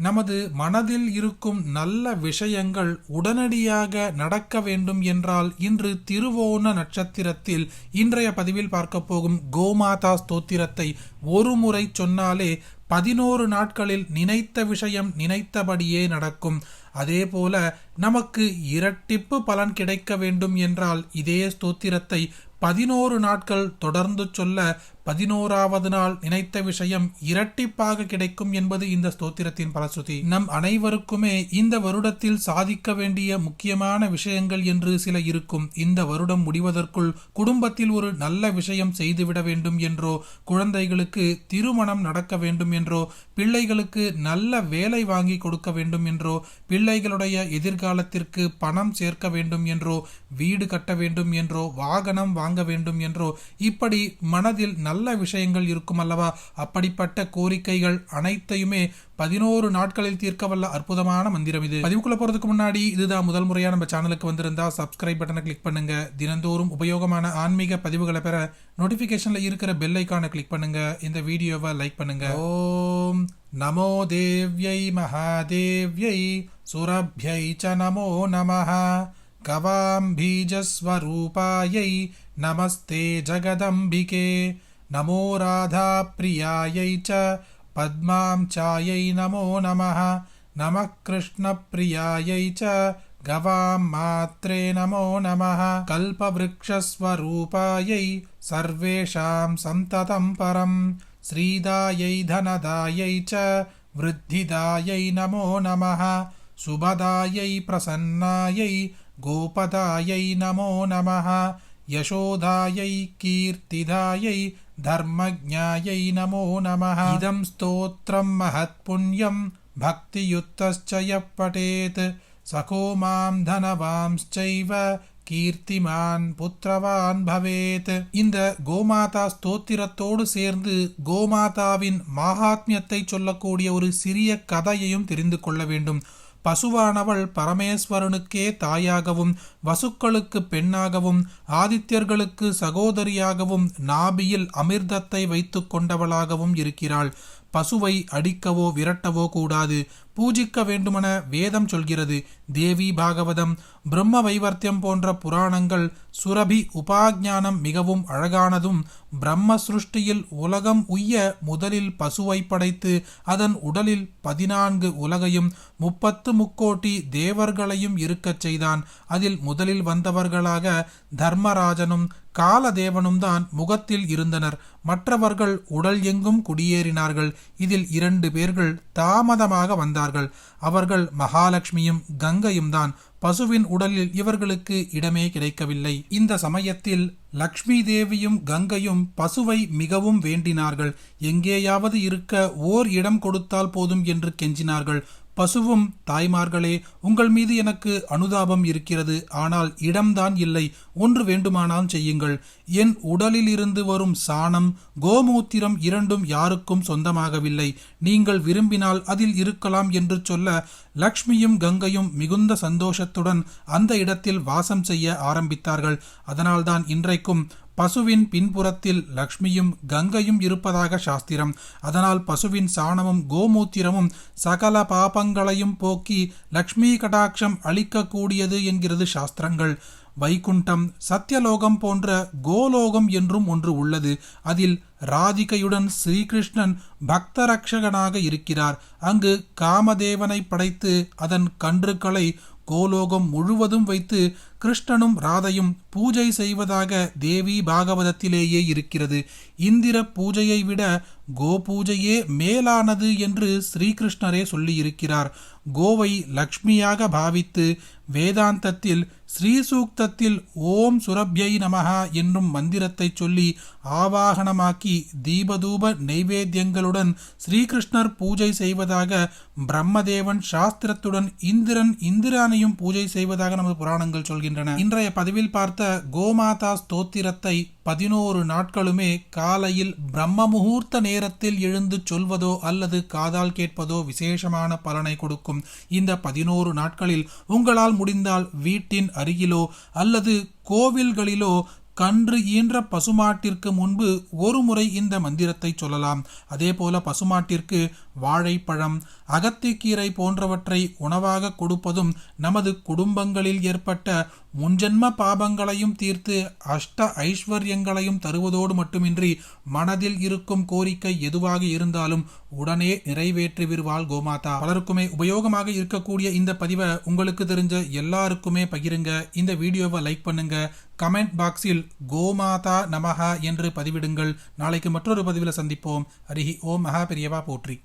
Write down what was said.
நமது மனதில் இருக்கும் நல்ல விஷயங்கள் உடனடியாக நடக்க வேண்டும் என்றால் இன்று திருவோண நட்சத்திரத்தில் இன்றைய பதிவில் பார்க்க போகும் கோமாதா ஸ்தோத்திரத்தை ஒரு முறை சொன்னாலே பதினோரு நாட்களில் நினைத்த விஷயம் நினைத்தபடியே நடக்கும். அதே போல நமக்கு இரட்டிப்பு பலன் கிடைக்க வேண்டும் என்றால் இதே ஸ்தோத்திரத்தை பதினோரு நாட்கள் தொடர்ந்து சொல்ல பதினோராவது நாள் நினைத்த விஷயம் இரட்டிப்பாக கிடைக்கும் என்பது இந்த ஸ்தோத்திரத்தின் பலசுதி நம் அனைவருக்குமே இந்த வருடத்தில் சாதிக்க வேண்டிய முக்கியமான விஷயங்கள் என்று சில இருக்கும். இந்த வருடம் முடிவதற்குள் குடும்பத்தில் ஒரு நல்ல விஷயம் செய்துவிட வேண்டும் என்றோ குழந்தைகளுக்கு திருமணம் நடக்க வேண்டும் என்றோ பிள்ளைகளுக்கு நல்ல வேலை வாங்கி கொடுக்க வேண்டும் என்றோ பிள்ளைகளுடைய எதிர்காலத்திற்கு பணம் சேர்க்க வேண்டும் என்றோ வீடு கட்ட வேண்டும் என்றோ வாகனம் வாங்க வேண்டும் என்றோ இப்படி மனதில் நல்ல விஷயங்கள் இருக்கும் அல்லவா அப்படிப்பட்ட கோரிக்கைகள் அனைத்தையுமே பதினோரு நாட்களில் தீர்க்க வல்ல அற்புதமான மந்திரம் இது பதிவுக்குள்ள போறதுக்கு முன்னாடி இதுதான் முதல் முறையா நம்ம சேனலுக்கு வந்திருந்தா சப்ஸ்கிரைப் பட்டனை கிளிக் பண்ணுங்க தினந்தோறும் உபயோகமான ஆன்மீக பதிவுகளை பெற நோட்டிபிகேஷன்ல இருக்கிற பெல் ஐக்கானை கிளிக் பண்ணுங்க இந்த வீடியோவை லைக் பண்ணுங்க ஓம் நமோ தேவ்யை மகாதேவ்யை சுரபியை ச நமோ நமः गवाम्बीजस्वरूपायै नमस्ते जगदम्बिके नमो राधाप्रियायै च పద్మాం ఛాయై నమో నమ. నమ కృష్ణప్రియాయై చ గవాం మాత్రే నమో నమ. కల్పవృక్షస్వరూపాయై సర్వేషాం సంతతం పరం. శ్రీదాయై ధనదాయై చ వృద్ధిదాయై నమో నమ. శుభదాయై ప్రసన్నాయై గోపదాయై నమో నమ. यशोदायै कीर्तिदायै धर्मज्ञायै नमो नमः इदं स्तोत्रं महत्पुण्यं भक्तियुक्तश्च यः पठेत् सखो मां धनवांश्चैव கீர்த்திமான் புத்திரவான் பவேத் இந்த கோமாதா ஸ்தோத்திரத்தோடு சேர்ந்து கோமாதாவின் மகாத்மியத்தை சொல்லக்கூடிய ஒரு சிறிய கதையையும் தெரிந்து கொள்ள வேண்டும் பசுவானவள் பரமேஸ்வரனுக்கே தாயாகவும் வசுக்களுக்கு பெண்ணாகவும் ஆதித்யர்களுக்கு சகோதரியாகவும் நாபியில் அமிர்தத்தை வைத்து கொண்டவளாகவும் இருக்கிறாள். பசுவை அடிக்கவோ விரட்டவோ கூடாது. பூஜிக்க வேண்டுமென வேதம் சொல்கிறது. தேவி பாகவதம். பிரம்ம வைவர்த்தியம் போன்ற புராணங்கள் சுரபி உபாஜானம் மிகவும் அழகானதும் பிரம்ம சிருஷ்டியில் உலகம் உய்ய முதலில் பசுவை படைத்து அதன் உடலில் பதினான்கு உலகையும் முப்பத்து முக்கோட்டி தேவர்களையும் இருக்கச் செய்தான். அதில் முதலில் வந்தவர்களாக தர்மராஜனும் காலதேவனும் தான் முகத்தில் இருந்தனர். மற்றவர்கள் உடல் எங்கும் குடியேறினார்கள். இதில் இரண்டு பேர்கள் தாமதமாக வந்தார்கள். அவர்கள் மகாலட்சுமியும் கங்கையும் தான் பசுவின் உடலில் இவர்களுக்கு இடமே கிடைக்கவில்லை. இந்த சமயத்தில் லக்ஷ்மி தேவியும் கங்கையும் பசுவை மிகவும் வேண்டினார்கள். எங்கேயாவது இருக்க ஓர் இடம் கொடுத்தால் போதும் என்று கெஞ்சினார்கள். பசுவும் தாய்மார்களே உங்கள் மீது எனக்கு அனுதாபம் இருக்கிறது. ஆனால் இடம்தான் இல்லை ஒன்று வேண்டுமானால் செய்யுங்கள். என் உடலில் இருந்து வரும் சாணம் கோமூத்திரம் இரண்டும் யாருக்கும் சொந்தமாகவில்லை. நீங்கள் விரும்பினால் அதில் இருக்கலாம் என்று சொல்ல லக்ஷ்மியும் கங்கையும் மிகுந்த சந்தோஷத்துடன் அந்த இடத்தில் வாசம் செய்ய ஆரம்பித்தார்கள். அதனால்தான் இன்றைக்கும் பசுவின் பின்புறத்தில் லக்ஷ்மியும் கங்கையும் இருப்பதாக சாஸ்திரம். அதனால் பசுவின் சாணமும் கோமூத்திரமும் சகல பாபங்களையும் போக்கி லக்ஷ்மி கடாட்சம் அளிக்கக்கூடியது என்கிறது சாஸ்திரங்கள். வைகுண்டம் சத்தியலோகம் போன்ற கோலோகம் என்றும் ஒன்று உள்ளது. அதில் ராதிகையுடன் ஸ்ரீகிருஷ்ணன் பக்தரக்ஷகனாக இருக்கிறார். அங்கு காமதேவனை படைத்து அதன் கன்றுகளை கோலோகம் முழுவதும் வைத்து கிருஷ்ணனும் ராதையும் பூஜை செய்வதாக தேவி பாகவதத்திலேயே இருக்கிறது. இந்திர பூஜையை விட கோபூஜையே மேலானது என்று ஸ்ரீகிருஷ்ணரே சொல்லியிருக்கிறார். கோவை லக்ஷ்மியாக பாவித்து வேதாந்தத்தில் ஸ்ரீசூக்தத்தில் ஓம் சுரப்யை நமகா என்னும் மந்திரத்தை சொல்லி ஆவாகனமாக்கி தீபதூப நைவேத்தியங்களுடன் ஸ்ரீகிருஷ்ணர் பூஜை செய்வதாக பிரம்மதேவன் சாஸ்திரத்துடன் இந்திரன் இந்திரானையும் பூஜை செய்வதாக நமது புராணங்கள் சொல்கின்றன. இன்றைய பதிவில் பார்த்த கோமாதா ஸ்தோத்திரத்தை பதினோரு நாட்களுமே காலையில் பிரம்ம முகூர்த்த நேரத்தில் எழுந்து சொல்வதோ அல்லது காதால் கேட்பதோ விசேஷமான பலனை கொடுக்கும். இந்த பதினோரு நாட்களில் உங்களால் முடிந்தால் வீட்டின் அருகிலோ அல்லது கோவில்களிலோ கன்று ஈன்ற பசுமாட்டிற்கு முன்பு ஒரு முறை இந்த மந்திரத்தை சொல்லலாம். அதே போல பசுமாட்டிற்கு வாழைப்பழம் அகத்திக்கீரை போன்றவற்றை உணவாக கொடுப்பதும் நமது குடும்பங்களில் ஏற்பட்ட முன்ஜென்ம பாபங்களையும் தீர்த்து அஷ்ட ஐஸ்வர்யங்களையும் தருவதோடு மட்டுமின்றி மனதில் இருக்கும் கோரிக்கை எதுவாக இருந்தாலும் உடனே நிறைவேற்றுவிருவாள் கோமாதா. பலருக்குமே உபயோகமாக இருக்கக்கூடிய இந்த பதிவை உங்களுக்கு தெரிஞ்ச எல்லாருக்குமே பகிருங்க. இந்த வீடியோவை லைக் பண்ணுங்க. கமெண்ட் பாக்ஸில் கோமாதா நமஹா என்று பதிவிடுங்கள். நாளைக்கு மற்றொரு பதிவில் சந்திப்போம். அருகி ஓம் மகா பெரியவா போற்றி.